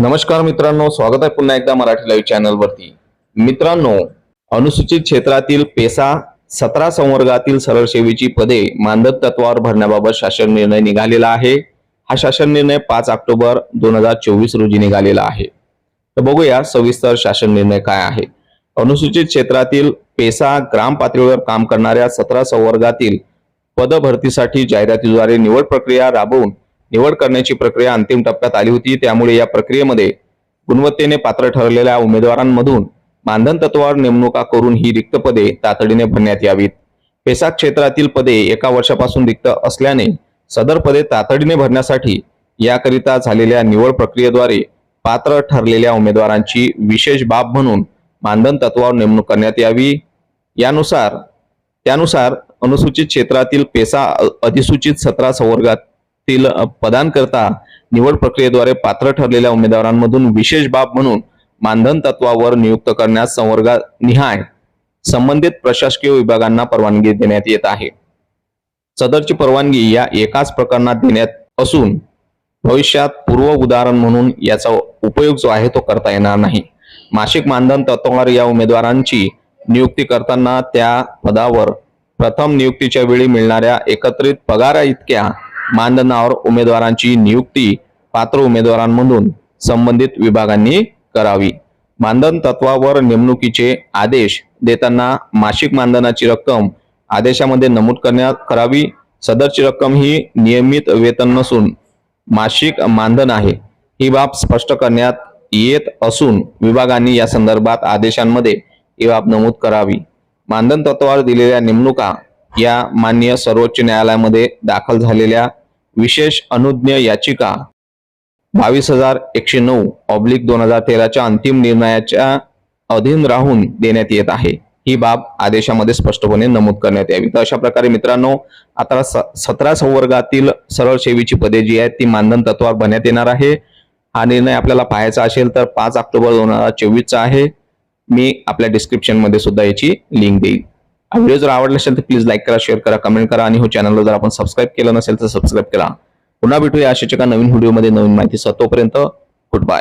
नमस्कार मित्रांनो स्वागत आहे पुन्हा एकदा मराठी लाईव्ह चॅनलवरती मित्रांनो अनुसूचित क्षेत्रातील पेसा सतरा संवर्गातील सरळ सेवेची पदे मानधन तत्वावर भरण्याबाबत शासन निर्णय निघालेला आहे. हा शासन निर्णय पाच ऑक्टोबर दोन हजार चोवीस रोजी निघालेला आहे. तर बघूया सविस्तर शासन निर्णय काय आहे. अनुसूचित क्षेत्रातील पेसा ग्राम पातळीवर काम करणाऱ्या सतरा संवर्गातील पदभरतीसाठी जाहिरातीद्वारे निवड प्रक्रिया राबवून निवड करण्याची प्रक्रिया अंतिम टप्प्यात आली होती. त्यामुळे या प्रक्रियेमध्ये गुणवत्तेने पात्र ठरलेल्या उमेदवारांमधून मानधन तत्वावर नेमणुका करून ही रिक्त पदे तातडीने भरण्यात यावीत. पेसाक क्षेत्रातील पदे एका वर्षापासून रिक्त असल्याने सदर पदे तातडीने भरण्यासाठी याकरिता झालेल्या निवड प्रक्रियेद्वारे पात्र ठरलेल्या उमेदवारांची विशेष बाब म्हणून मानधन तत्वावर नेमणूक करण्यात यावी. यानुसार त्यानुसार अनुसूचित क्षेत्रातील पेसा अधिसूचित सतरा संवर्गात तील पदान करता निवड प्रक्रियेद्वारे पात्र ठरलेल्या उमेदवारांमधून विशेष बाब म्हणून मानधन तत्वावर नियुक्त करण्यास संवर्गानिहाय संबंधित प्रशासकीय विभागांना परवानगी देण्यात येत आहे. सदरची परवानगी या एकाच प्रकरणात देण्यात असून भविष्यात पूर्व उदाहरण म्हणून याचा उपयोग जो आहे तो करता येणार नाही. मासिक मानधन तत्वावर या उमेदवारांची नियुक्ती करताना त्या पदावर प्रथम नियुक्तीच्या वेळी मिळणाऱ्या एकत्रित पगारा इतक्या मानधनावर उमेदवारांची नियुक्ती पात्र उमेदवारांमधून संबंधित विभागांनी करावी. मानधन तत्वावर नेमणुकीचे आदेश देताना मासिक मानधनाची रक्कम आदेशामध्ये नमूद करण्यात करावी. सदरची रक्कम ही नियमित वेतन नसून मासिक मानधन आहे. ही बाब स्पष्ट करण्यात येत असून विभागांनी या संदर्भात आदेशांमध्ये ही बाब नमूद करावी. मानधन तत्वावर दिलेल्या नेमणुका या मान्य सर्वोच्च न्यायालयामध्ये दाखल झालेल्या विशेष अनुज्ञ याचिका. बावीस हजार एकशे नऊ ऑब्लिक दोन हजार तेराच्या अंतिम निर्णयाच्या अधीन राहून देण्यात येत आहे. ही बाब आदेशामध्ये स्पष्टपणे नमूद करण्यात यावी. तर अशा प्रकारे मित्रांनो आता स- सतरा संवर्गातील सरळ सेवेची पदे जी आहेत ती मानधन तत्वावर भरण्यात येणार आहे. हा निर्णय आपल्याला पाहायचा असेल तर पाच ऑक्टोबर दोन हजार चोवीसचा आहे. मी आपल्या डिस्क्रिप्शनमध्ये सुद्धा याची लिंक देईल व्हिडिओ जर आवडला असेल तर प्लीज लाईक करा शेअर करा कमेंट करा आणि हो चॅनलला जर आपण सबस्क्राईब केलं नसेल तर सबस्क्राईब करा. पुन्हा भेटूया अशाच एका नवीन व्हिडिओमध्ये नवीन माहिती तोपर्यंत गुड बाय